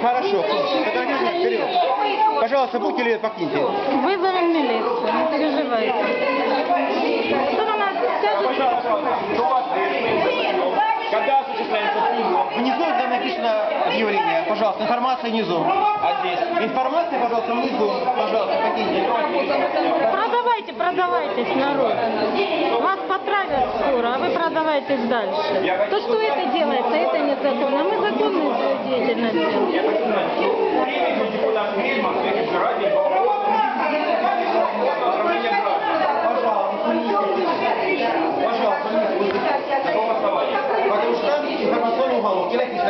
Хорошо. Фотографируйте, вперед. Пожалуйста, будьте ли покиньте. Вызовем милицию, не переживайте. Что на нас скажет? Когда осуществляется? Внизу там написано объявление. Пожалуйста, информация внизу. А здесь? Информация, пожалуйста, внизу. Пожалуйста, покиньте. Продавайте, продавайтесь, народ. А продавайтесь дальше. То, что это делается, это незаконно. Мы законную свою деятельность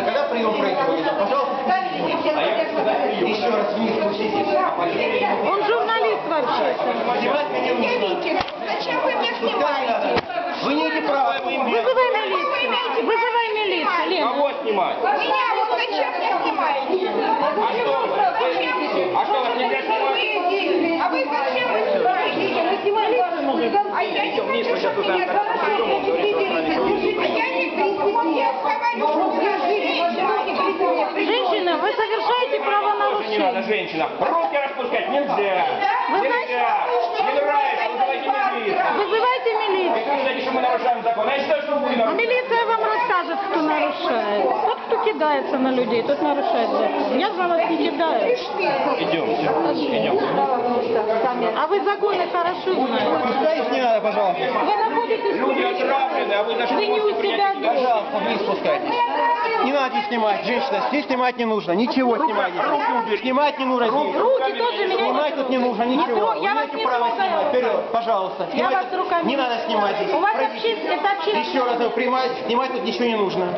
когда прием происходит. Пожалуйста, А еще раз вниз. Он журналист не нужно. Зачем вы меня Пускай снимаете? надо. Вы не имеете права. Вызывай милицию. Вызывай милицию, Снимать? Меня вот зачем вы снимаете? А что? А что, вас нельзя снимать? А вы зачем вы снимаете? А я не Миша, сейчас туда. А я не я говорю, что Женщина, вы совершаете Не надо, правонарушение. женщина. Руки распускать нельзя. Вы знаете, Нельзя. Не нравится, вызывайте милицию. Вызывайте милицию. Если вы знаете, что мы нарушаем закон, а я считаю, что вы А нарушаете. милиция вам расскажет, кто нарушает. Тот, кто кидается на людей, тот нарушает закон. Я за вас не кидаю. Идемте. Идемте. А вы законы хорошо знаете. Пускай их не надо, пожалуйста. Вы находитесь Люди отравлены, а вы даже Вы не у себя дома. Пожалуйста, вниз спускайтесь. Не надо снимать, женщина. Здесь снимать не нужно. Ничего снимать. не нужно. Снимать не нужно здесь. Руки тоже меня Снимать тут не нужно ничего. трогай, я вас не право снимать. Вперед, пожалуйста. Я Снимать вас тут руками Не надо снимать здесь. У вас общественное, это общественное. Еще раз снимать, снимать тут ничего не нужно.